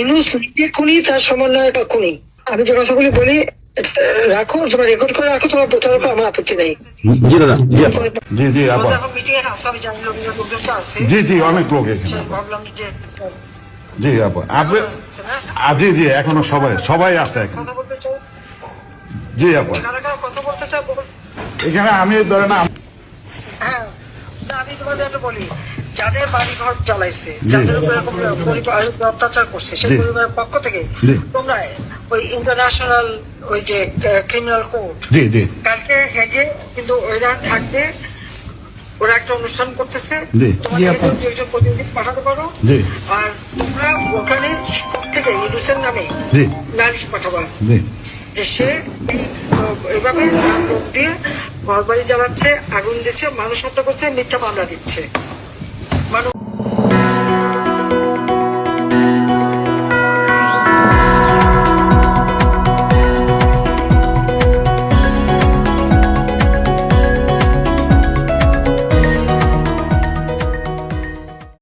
ইনুস নিজে খুনি তার সমন্বয়ক খুনি। আমি যে কথাগুলি বলি রাখো তোমরা রেকর্ড করে রাখো তোমার আমার আপত্তি নেই। জি দাদা জি। জি আছে জি জি অনেক লোক জি আপা আপনি জি জি এখনও সবাই সবাই আছে এখানে। কথা বলতে চাও? জি বলো। এখানে আমি হ্যাঁ না, আমি তোমাদের একটা বলি যাদের বাড়ি ঘর চালাইছে যাদের উপর এরকম পরিবার অত্যাচার করছে সেই পরিবারের পক্ষ থেকে তোমরা ওই ইন্টারন্যাশনাল ওই যে ক্রিমিনাল কোর্ট কালকে হেগে কিন্তু ওরা থাকবে ওরা একটা অনুষ্ঠান করতেছে। তোমাদের একজন প্রতিনিধি পাঠাতে পারো। আর তোমরা ওখানে থেকে ইউনুসের নামে নালিশ পাঠাবা। যে সে এই, আহ, এভাবে লোক দিয়ে ঘর বাড়ি জ্বালাচ্ছে আগুন দিচ্ছে মানুষ হত্যা করছে মিথ্যা মামলা দিচ্ছে। মানুষ